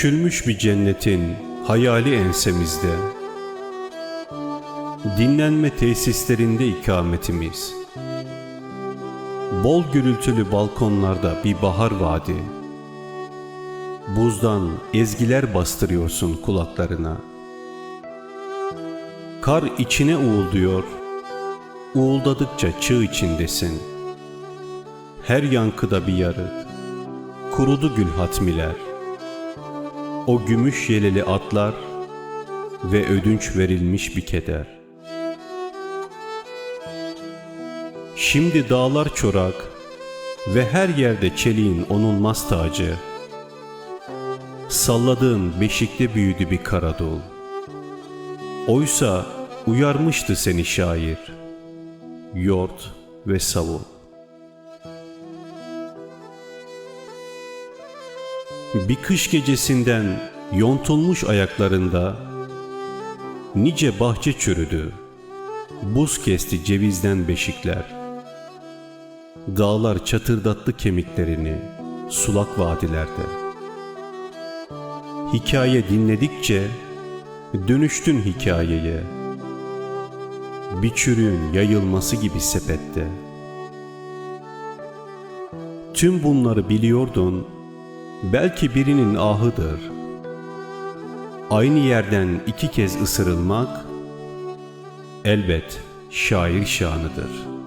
Küçülmüş bir cennetin hayali ensemizde. Dinlenme tesislerinde ikametimiz. Bol gürültülü balkonlarda bir bahar vadi. Buzdan ezgiler bastırıyorsun kulaklarına. Kar içine uğulduyor, uğuldadıkça çığ içindesin. Her yankıda bir yarık, kurudu gül hatmiler. O gümüş yeleli atlar ve ödünç verilmiş bir keder. Şimdi dağlar çorak ve her yerde çeliğin onulmaz tacı. Salladığın beşikte büyüdü bir karadul. Oysa uyarmıştı seni şair, yort ve savul. Bir kış gecesinden yontulmuş ayaklarında nice bahçe çürüdü. Buz kesti cevizden beşikler. Dağlar çatırdattı kemiklerini sulak vadilerde. Hikaye dinledikçe dönüştün hikayeye. Bir çürüğün yayılması gibi sepette. Tüm bunları biliyordun, belki birinin ahıdır. Aynı yerden iki kez ısırılmak, elbet şair şanıdır.''